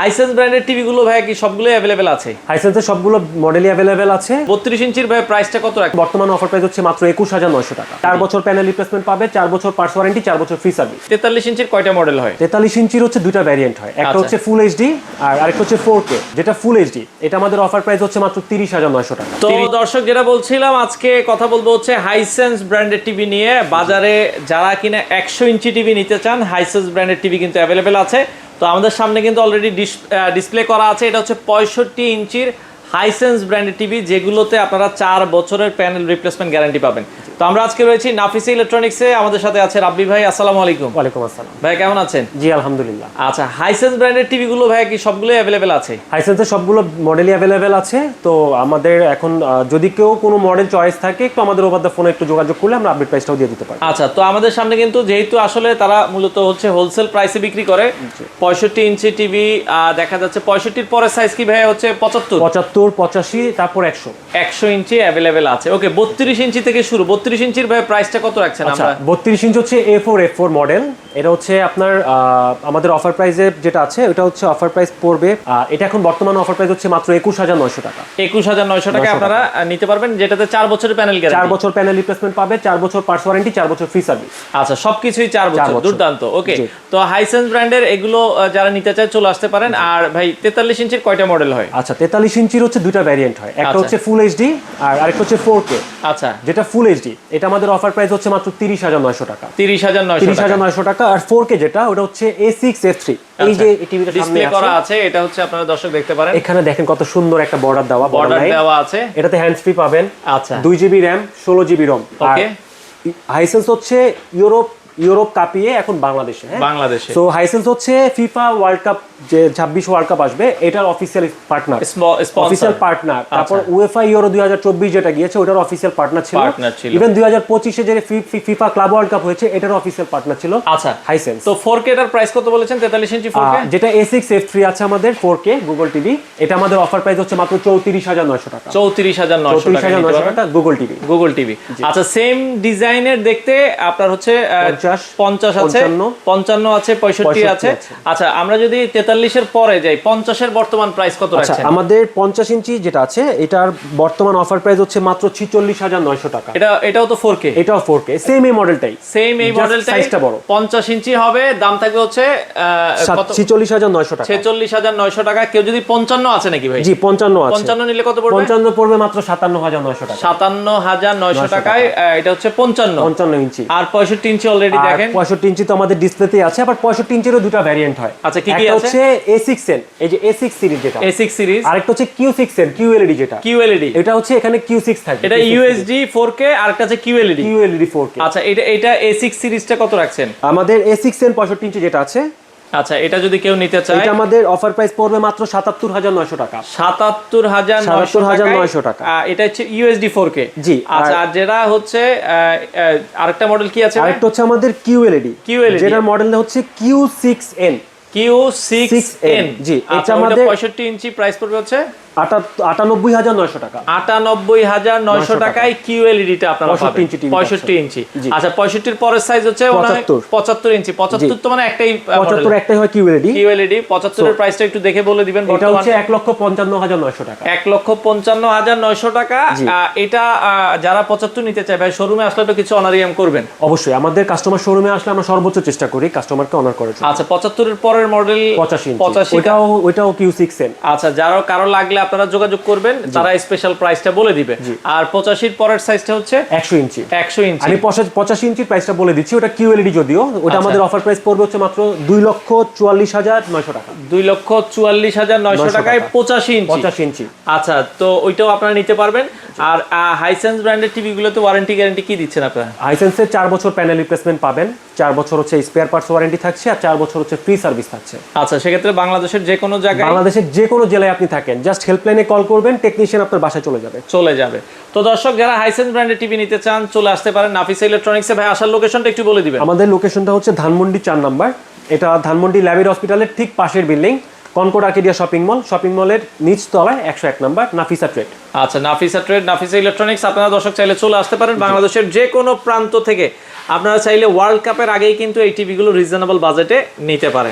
Hisense ব্র্যান্ডের TV গুলো ভাই কি সবগুলো অ্যাভেলেবেল আছে? হাইসেন্সের সবগুলো মডেলই অ্যাভেলেবেল আছে। বত্রিশ ইঞ্চির ভাই প্রাইসটা কত রাখবেন বর্তমান অফার প্রাইস হচ্ছে মাত্র একুশ হাজার নয়শো টাকা। চার বছর প্যানেল রিপ্লেসমেন্ট পাবে চার বছর পার্স ওয়ারেন্টি চার বছর ফ্রি সার্ভিস তেতাল্লিশ ইঞ্চির কয়টা মডেল হয়? তেতাল্লিশ ইঞ্চির হচ্ছে দুটা ভ্যারিয়েন্ট হয়। একটা আচ্ছা। হচ্ছে ফুল এইচডি আর আরেকটা হচ্ছে ফোর কে যেটা ফুল এইচডি এটা আমাদের অফার প্রাইস হচ্ছে মাত্র তিরিশ হাজার নয়শো টাকা। তো দর্শক যেটা বলছিলাম আজকে কথা বলব হচ্ছে হাইসেন্স ব্র্যান্ডের টিভি নিয়ে। বাজারে যারা কিনা একশো ইঞ্চি টিভি নিতে চান হাইসেন্স ব্র্যান্ডের টিভি কিন্তু অ্যাভেলেবেল আছে। তো আমাদের সামনে কিন্তু অলরেডি ডিসপ্লে করা আছে। এটা হচ্ছে পঁয়ষট্টি ইঞ্চির হাইসেন্স ব্র্যান্ডের টিভি যেগুলোতে আপনারা চার বছরের প্যানেল রিপ্লেসমেন্ট গ্যারান্টি পাবেন। তো আমরা আজকে রয়েছি নাফিসি ইলেকট্রনিক্সে। আমাদের সাথে আছে রাব্বি ভাই আসসালামু আলাইকুম। ওয়ালাইকুম আসসালাম। ভাই কেমন আছেন? জি আলহামদুলিল্লাহ। আচ্ছা হাইসেন্স ব্র্যান্ডের টিভিগুলো ভাই কি সবগুলো অ্যাভেলেবেল আছে? হাইসেন্সের সবগুলো মডেলই অ্যাভেলেবেল আছে। তো আমাদের এখন যদি কেউ কোনো মডেল চয়েস থাকে একটু আমাদের ওভার দ্য ফোনে একটু যোগাযোগ করলে আমরা আপডেট প্রাইসটাও দিয়ে দিতে পারি। আচ্ছা তো আমাদের সামনে কিন্তু যেহেতু আসলে তারা মূলত হচ্ছে হোলসেল প্রাইসে বিক্রি করে পঁয়ষট্টি ইঞ্চি টিভি দেখা যাচ্ছে পঁয়ষট্টির পরের সাইজ কি ভাই হচ্ছে পঁচাত্তর? পঁচাত্তর পঁচাশি তারপর একশো। একশো ইঞ্চি অ্যাভেলেবেল আছে। ওকে বত্রিশ ইঞ্চি থেকে শুরু বত্রিশ ইঞ্চির ভাই প্রাইসটা কত রাখছেন আচ্ছা আমরা? বত্রিশ ইঞ্চ হচ্ছে A four F four model এটা হচ্ছে আপনার আমাদের অফার প্রাইসে যেটা আছে ওটা হচ্ছে অফার প্রাইস পড়বে এটা এখন বর্তমান অফার প্রাইস হচ্ছে মাত্র একুশ হাজার নয়শো টাকা। একুশ হাজার নয়শো টাকা আপনারা নিতে পারবেন যেটাতে চার বছরের প্যানেল গ্যারান্টি বছর প্যানেল রিপ্লেসমেন্ট পাবে চার বছর পার্স ওয়ারেন্টি চার বছর ফ্রি সার্ভিস আচ্ছা সবকিছুই চার বছর বছর। দুর্দান্ত ওকে তো হাইসেন্স ব্র্যান্ডের এগুলো যারা নিতে চায় চলে আসতে পারেন আর ভাই তেতাল্লিশ ইঞ্চির কয়টা মডেল হয়? আচ্ছা তেতাল্লিশ ইঞ্চির হচ্ছে দুটা ভ্যারিয়েন্ট হয়। একটা আচ্ছা। হচ্ছে ফুল এইচডি আর আরেকটা হচ্ছে ফোর কে আচ্ছা। যেটা ফুল এইচডি এটা আমাদের অফার প্রাইস হচ্ছে মাত্র তিরিশ হাজার নয়শো টাকা। তিরিশ হাজার নয়শো তিরিশ হাজার নয়শো টাকা আর ফোর কে যেটা ওটা হচ্ছে এ সিক্স এ থ্রি এই যে টিভিটা সামনে ডিসপ্লে করা আছে এটা হচ্ছে আপনারা দর্শক দেখতে পারেন। এখানে দেখেন কত সুন্দর একটা বর্ডার দেওয়া বর্ডার দেওয়া আছে। এটাতে হ্যান্ডস ফ্রি পাবেন। আচ্ছা। দুই জিবি র্যাম ষোলো জিবি রম আর Okay. হাইসেন্স হচ্ছে ইউরোপ ইউরোপ কাপিয়ে এখন বাংলাদেশে হ্যাঁ? বাংলাদেশে। তো হাইসেন্স হচ্ছে ফিফা ওয়ার্ল্ড কাপ যে ছাব্বিশ ওয়ার্ল্ড কাপ আসবে এটার official partner sponsor official partner তারপর উয়েফা ইউরো দুই হাজার চব্বিশ যেটা গিয়েছে ওটার অফিসিয়াল পার্টনার ছিল। ইভেন দুই হাজার পঁচিশে যে ফিফা ক্লাব ওয়ার্ল্ড কাপ হয়েছে এটার অফিসিয়াল পার্টনার ছিল আচ্ছা। হাইসেন্স তো ফোর কে এটার প্রাইস কত বলেছেন? তেতাল্লিশ ইঞ্চি ফোর যেটা এ সিক্স এফ থ্রি আছে আমাদের ফোর কে গুগল টিভি এটা আমাদের অফার প্রাইস হচ্ছে মাত্র চৌত্রিশ হাজার নয়শো টাকা। চৌত্রিশ হাজার নয়শো টাকা। গুগল টিভি গুগল টিভি আচ্ছা সেম ডিজাইনের দেখতে আপনার হচ্ছে 50, পঞ্চাশ আছে পঞ্চান্ন। আছে পঁয়ষট্টি আছে। আছে। আচ্ছা আমরা যদি তেতাল্লিশের পরে যাই পঞ্চাশের বর্তমান প্রাইস কত আচ্ছা রাখছেন? আমাদের পঞ্চাশ ইঞ্চি যেটা আছে এটার বর্তমান অফার প্রাইস হচ্ছে মাত্র ছিচল্লিশ হাজার নয়শো টাকা। এটা এটাও তো ফোর কে এটাও ফোর কে সেম এই মডেলটাই সেম এই Just মডেলটা বড়। পঞ্চাশ ইঞ্চি হবে দাম থাকবে হচ্ছে ছিচল্লিশ হাজার নয়শো টাকা। ছেচল্লিশ হাজার নয়শো টাকা। কেউ যদি পঞ্চান্ন আছে নাকি ভাই? জি পঞ্চান্ন আছে। পঞ্চান্ন নিলে কত পড়বে? পঞ্চান্ন পড়বে মাত্র সাতান্ন হাজার নয়শো টাকা। সাতান্ন হাজার নয়শো টাকায় এটা হচ্ছে পঞ্চান্ন। পঞ্চান্ন ইঞ্চি। আর পঁয়ষট্টি ইঞ্চি অলরেডি দেখেন। পঁয়ষট্টি ইঞ্চি তো আমাদের ডিসপ্লেতেই আছে আবার পঁয়ষট্টি ইঞ্চিরও দুটো ভ্যারিয়েন্ট হয়। আচ্ছা, কি কি আছে? হচ্ছে এ সিক্স এন এই যে A6 সিরিজ যেটা। A6 সিরিজ আরেকটা হচ্ছে কিউ QLED কিউ এলইডি যেটা। QLED এটা হচ্ছে এখানে কিউ সিক্স থাকবে এটা ফোর কে আর একটা হচ্ছে QLED এলইডি ফোর আচ্ছা এটা এটা এ সিক্স সিরিজটা কত রাখছেন? আমাদের এ সিক্স এন পঁয়ষট্টি ইঞ্চি যেটা আছে আচ্ছা এটা যদি কেউ নিতে চায় এটা আমাদের অফার প্রাইস পড়বে মাত্র সাতাত্তর হাজার নয়শো টাকা। সাতাত্তর 77,900 টাকা। এটা হচ্ছে ইউএসডি ফোর কে জি, আচ্ছা আর- যেটা হচ্ছে আরেকটা মডেল কি আছে আরেকটা হচ্ছে আমাদের এলইডি QLED যেটার মডেল হচ্ছে Q six N Q six N জি, আচ্ছা এটা আমাদের আমাদের- পঁয়ষট্টি ইঞ্চি প্রাইস পড়বে হচ্ছে? আটানব্বই হাজার নয়শো টাকা। আটানব্বই হাজার নয়শো 900 টাকায় কিউএলইডি টা আপনারা 65 পাবেন। ইঞ্চি পঁয়ষট্টি ইঞ্চি। আচ্ছা পঁয়ষট্টির পরের সাইজ হচ্ছে 75 পঁচাত্তর। ইঞ্চি। পঁচাত্তর তো মানে একটাই পঁচাত্তর একটাই হয় কিউ এলইডি কিউএলইডি পঁচাত্তরের প্রাইসটা একটু দেখে বলে দিবেন এটা হচ্ছে এক লক্ষ পঞ্চান্ন হাজার নয়শো টাকা। এক লক্ষ পঞ্চান্ন হাজার নয়শো টাকা। এটা যারা পঁচাত্তর নিতে চায় ভাই শোরুমে আসলে তো কিছু অনারিয়াম করবেন। অবশ্যই আমাদের কাস্টমার শোরুমে আসলে আমরা সর্বোচ্চ চেষ্টা করি কাস্টমারকে অনার করার আচ্ছা পঁচাত্তরের পরের মডেল পঁচাশি পঁচাশি ওইটাও ওইটাও কিউ সিক্স আচ্ছা যারা কারও লাগলে আপনারা যোগাযোগ করবেন তারা স্পেশাল প্রাইসটা বলে দিবে। আর পঁচাশির পরের সাইজটা হচ্ছে একশো ইঞ্চি। একশো ইঞ্চি। আমি পঁচা- পঁচাশি ইঞ্চির প্রাইসটা বলে দিচ্ছি ওটা কিউ এলইডি যদিও ওটা আচ্ছা। আমাদের অফার প্রাইস পড়বে হচ্ছে মাত্র দুই লক্ষ চুয়াল্লিশ হাজার নয়শো টাকা। দুই লক্ষ চুয়াল্লিশ হাজার নয়শো টাকায় টাকা। পঁচাশি ইঞ্চি। পঁচাশি ইঞ্চি। আচ্ছা তো ওইটাও আপনারা নিতে পারবেন। আর হাইসেন্স ব্র্যান্ডের টিভি গুলোতে ওয়ারেন্টি গ্যারান্টি কি দিচ্ছেন আপনারা? হাইসেন্সের চার বছর প্যানেল রিপ্লেসমেন্ট পাবেন চার বছর হচ্ছে স্পেয়ার পার্টস ওয়ারেন্টি থাকছে আর চার বছর হচ্ছে ফ্রি সার্ভিস থাকছে। আচ্ছা সেক্ষেত্রে বাংলাদেশের যে কোনো জায়গায় বাংলাদেশের যে কোনো জেলায় আপনি থাকেন জাস্ট হেল্পলাইনে কল করবেন টেকনিশিয়ান আপনার বাসায় চলে যাবে। চলে যাবে। তো দর্শক যারা হাইসেন্স ব্র্যান্ডের টিভি নিতে চান চলে আসতে পারেন নাফিসা ইলেকট্রনিক্সে ভাই আসার লোকেশনটা একটু বলে দিবেন। আমাদের লোকেশনটা হচ্ছে ধানমন্ডি চার নাম্বার। এটা ধানমন্ডি ল্যাবের হসপিটালের ঠিক পাশের building Concord Arcadia shopping mall shopping মলের নিচ তলায় একশো এক নাম্বার নাফিসা ট্রেড আচ্ছা নাফিসা ট্রেড নাফিসা ইলেকট্রনিক্স আপনারা দর্শক চাইলে চলে আসতে পারেন বাংলাদেশের যে কোনো প্রান্ত থেকে। আপনারা চাইলে ওয়ার্ল্ড কাপের আগেই কিন্তু এই টিভিগুলো রিজনেবল বাজেটে নিতে পারেন।